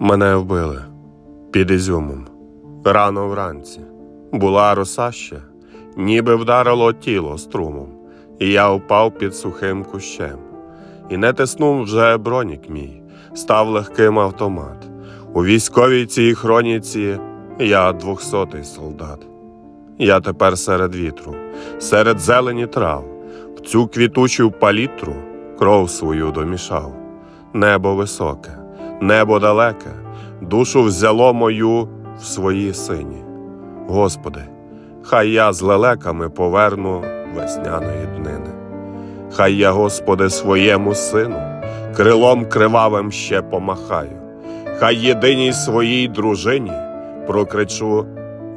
Мене вбили під Ізюмом. Рано вранці. Була роса ще, ніби вдарило тіло струмом, і я впав під сухим кущем. І не тиснув вже бронік мій, став легким автомат. У військовій цій хроніці я двохсотий солдат. Я тепер серед вітру, серед зелені трав, в цю квітучу палітру кров свою домішав. Небо високе, небо далеке, душу взяло мою в свої сині. Господи, хай я з лелеками поверну весняної днини. Хай я, Господи, своєму сину крилом кривавим ще помахаю, хай єдиній своїй дружині прокричу,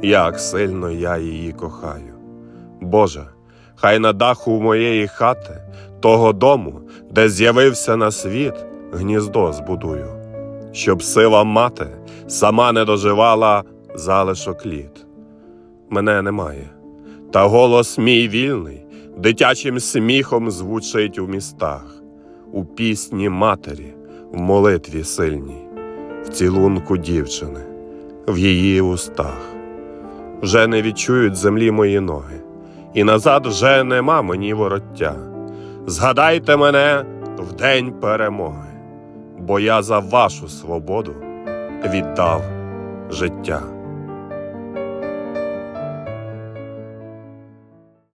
як сильно я її кохаю. Боже, хай на даху моєї хати, того дому, де з'явився на світ, гніздо збудую, щоб сива мати сама не доживала залишок літ. Мене немає, та голос мій вільний, дитячим сміхом звучить у містах, у пісні матері, в молитві сильній, в цілунку дівчини, в її устах. Вже не відчують землі мої ноги, і назад вже нема мені вороття. Згадайте мене в день перемоги, бо я за вашу свободу віддав життя.